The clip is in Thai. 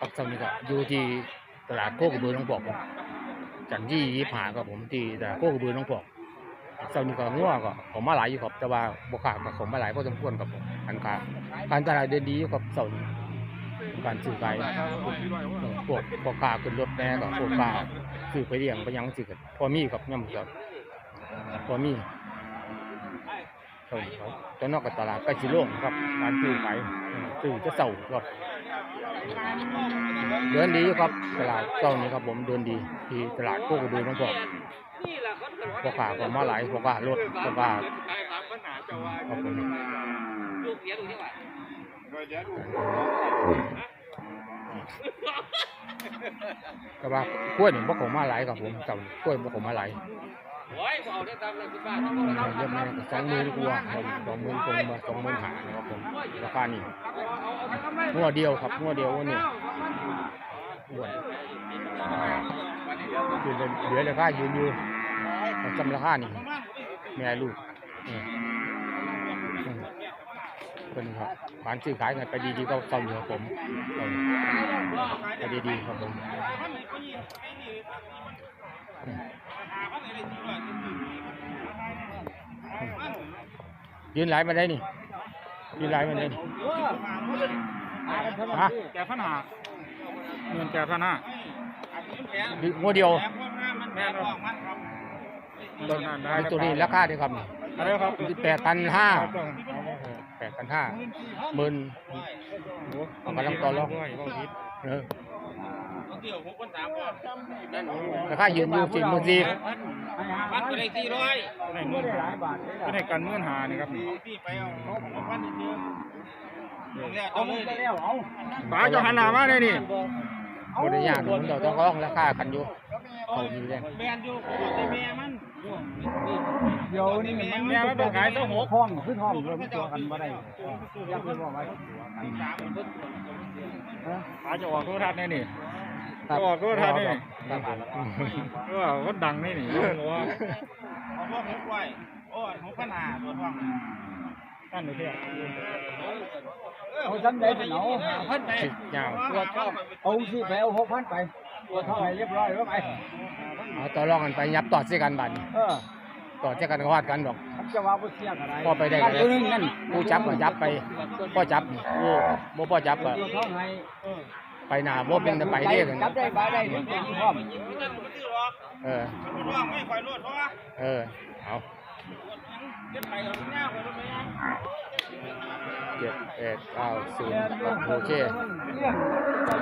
ครับสำนี้ก็อยู่ที่ตลาดโคกระบือน้องปอกจันยี่ยี่หาครับผมที่ตลาดโคกระบือน้องปอกสำนี้ก็งัวก็ผมมาหลายอยู่ครับแต่ว่าบกขากับผมมาหลายพอสมควรครับผมการค้าการตลาดเดินดีอยู่ครับเสาร์นี้การซื้อขายเออพวกพวกค้าขึ้นรถแน่ก็พวกค้าซื้อไปเลี้ยงไปยังสิกันพอมีครับย่ำครับพอมีเออครับตัวนอกกับตลาดกล้ชิโล่งครับการซื้อขายเออซื้อจะเสาร์ครับ เดินดีอยู่ครับตลาดเจ้านี้ครับผมเดินดี ที่ตลาดโคกระบือน้องบอกพ่อค้าก็มาหลายพ่อค้ารถพ่อค้าครับผมก็ว่ากล้วยนี่บ่ของมาหลายครับผมเจ้ากล้วยบ่ของมาหลาย เยอะมากสองหมื่นกว่าครับสองหมื่นกว่าสองหมื่นหานะครับผมราคานี่งัวเดียวครับงัวเดียววันนี้อ้วนยืนเหลือราคายืนอยู่จำราคานี่แม่ลูกอืมอืมเป็นครับการซื้อขายกันไปดีๆก็เข้าอยู่ครับผมเข้าอยู่ไปดีๆครับผมอืม ยืนไหลมาได้นี่ยืนไหลมาได้นี่ฮะแกพันหาเงินแกพันห้างัวเดียวแม่นครับตัวตัวนี้ราคาเดียวครับอะไรครับแปดพันห้าต้องแปดพันห้าหมื่นเอากำลังต่อรองเออ ราคายืนอยู่สี่หมื่นสี่พันไปเลยสี่ร้อยในเงินก็ในการเงินหานี่ครับพี่ไปเอาเอาพันนิดเดียวแล้วเอาเอาเลเลยยแล้วเอาป๋าเจะหันหน้ามาเลยนี่บริยากผมเราต้องร้องราคากันอยู่เขาอยู่แดงแมนอยู่แต่แม่มันเดี๋ยวนี่มันแม่มันต้องขายต้องหกห้องขึ้นห้องเริ่มตัวกันมาได้อยังคือว่าไว้ตัวกันป๋าจะออกโทรทัศน์แน่นี่ ครับก็ก็ทานนี่ครับผมก็คนดังนี่นี่หัวเอาพวกหกไว้โอ้ยหกพันห้าตัวทองนั่นนี่เที่ยวเอาฉันได้เป็นเอาพันไปสิยาวตัวชอบเอาสิไปเอาหกพันไปตัวเท่าไหร่เรียบร้อยแล้วไปเอาต่อรองกันไปยับต่อเสียกันบันต่อเสียกันก็วาดกันดอกจะว่าเสียอะไรพอไปได้กันนั่นผู้จับก็จับไปพ่อจับผู้บ่พ่อจับก็ ไหร่ไปหน้าบ่เป็นแต่ไปเรียกกันจับได้บายได้นี่เป็นพร้อมไม่ได้รู้ที่หรอกเออรถว่างไม่ค่อยรถเพราะว่าเออเอาเก็บไปเอาที่หน้าไปรถไปยังเจ็ดแปดเก้าศูนย์ครับโอเคเรื่อง